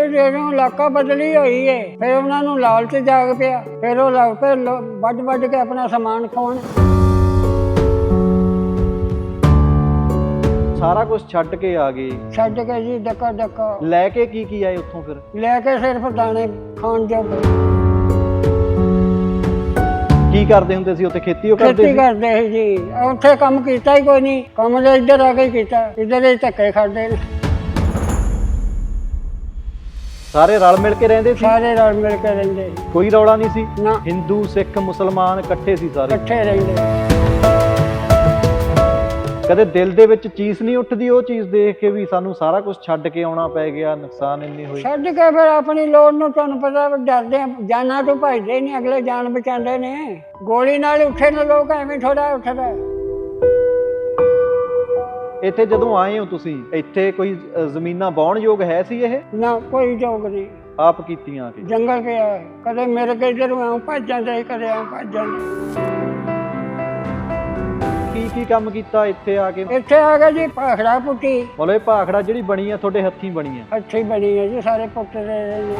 ਇਹ ਜਦੋਂ ਇਲਾਕਾ ਬਦਲੀ ਹੋਈ ਏ। ਫਿਰ ਉਹਨਾਂ ਨੂੰ ਲਾਲਚ ਜਾਗ ਪਿਆ। ਫਿਰ ਉਹ ਲੱਗ ਪਏ ਵੱਢ ਵੱਢ ਕੇ ਆਪਣਾ ਸਮਾਨ ਖਾਣ ਸਾਰਾ ਕੁਝ ਛੱਡ ਕੇ ਆ ਗਏ। ਛੱਡ ਕੇ ਜੀ ਡੱਕਾ ਡੱਕਾ ਲੈ ਕੇ ਕੀ ਕੀ ਆਏ ਉੱਥੋਂ ਫਿਰ? ਲੈ ਕੇ ਸਿਰਫ ਦਾਣੇ ਖਾਣ ਜੋਗੇ ਕੀ ਕਰਦੇ ਹੁੰਦੇ ਸੀ ਉੱਥੇ? ਖੇਤੀ ਉਹ ਕਰਦੇ ਖੇਤੀ ਸੀ? ਕਰਦੇ ਸੀ ਜੀ। ਉੱਥੇ ਕੰਮ ਕੀਤਾ ਹੀ ਕੋਈ ਨਹੀਂ। ਕੰਮ ਤਾਂ ਇੱਧਰ ਆ ਕੇ ਕੀਤਾ। ਇੱਧਰ ਹੀ ਧੱਕੇ ਖਾਦੇ। ਨੇ ਸਾਰੇ ਰਲ ਮਿਲ ਕੇ ਰਹਿੰਦੇ ਸੀ? ਸਾਰੇ ਰਲ ਮਿਲ ਕੇ ਰਹਿੰਦੇ। ਸੀ। ਕੋਈ ਰੌਲਾ ਨਹੀਂ ਸੀ? ਨਾ। ਹਿੰਦੂ ਸਿੱਖ ਮੁਸਲਮਾਨ ਇਕੱਠੇ ਸੀ ਸਾਰੇ? ਇਕੱਠੇ ਰਹਿੰਦੇ। ਕਦੇ ਦਿਲ ਦੇ ਵਿੱਚ ਚੀਜ਼ ਨਹੀਂ ਉੱਠਦੀ ਉਹ ਚੀਜ਼ ਦੇਖ ਕੇ ਵੀ ਸਾਨੂੰ ਸਾਰਾ ਕੁਝ ਛੱਡ ਕੇ ਆਉਣਾ ਪੈ ਗਿਆ ਨੁਕਸਾਨ ਇੰਨੇ ਹੋਏ? ਛੱਡ ਕੇ ਫਿਰ ਆਪਣੀ ਲੋੜ ਨੂੰ ਤੁਹਾਨੂੰ ਪਤਾ ਵੀ ਡਰਦੇ ਆ ਜਾਨਾਂ ਤੋਂ ਭੱਜਦੇ ਨਹੀਂ ਅਗਲੇ ਜਾਨ ਬਚਾਉਂਦੇ ਨੇ। ਗੋਲੀ ਨਾਲ ਉੱਠੇ ਨੇ ਲੋਕ ਐਵੇਂ ਥੋੜਾ ਉੱਠਦਾ। ਇੱਥੇ ਜਦੋਂ ਆਏ ਹੋ ਤੁਸੀਂ ਇੱਥੇ ਕੋਈ ਅ, ਜ਼ਮੀਨਾਂ ਵਾਹੁਣ ਯੋਗ ਹੈ ਸੀ ਇਹ? ਨਾ ਕੋਈ ਜੋਗ ਨਹੀਂ। ਆਪ ਕੀਤੀਆਂ ਆ ਕੇ ਜੰਗਲ ਪਿਆ ਹੈ। ਕਦੇ ਮੇਰੇ ਕੇ ਇਧਰ ਆਉਂ ਭੱਜ ਜਾਂਦੇ ਕਦੇ ਆਉਂ ਭੱਜ ਜਾਂਦੇ ਕੀ ਕੀ ਕੰਮ ਕੀਤਾ ਇੱਥੇ ਆ ਕੇ? ਇੱਥੇ ਆ ਕੇ ਜੀ ਭਾਖੜਾ ਪੁੱਟੀ। ਮਤਲਬ ਇਹ ਭਾਖੜਾ ਜਿਹੜੀ ਬਣੀ ਆ ਤੁਹਾਡੇ ਹੱਥੀਂ ਬਣੀ ਆ। ਅੱਛੀ ਬਣੀ ਹੈ ਜੀ ਸਾਰੇ ਪੁੱਟ ਰਹੇ ਨੇ।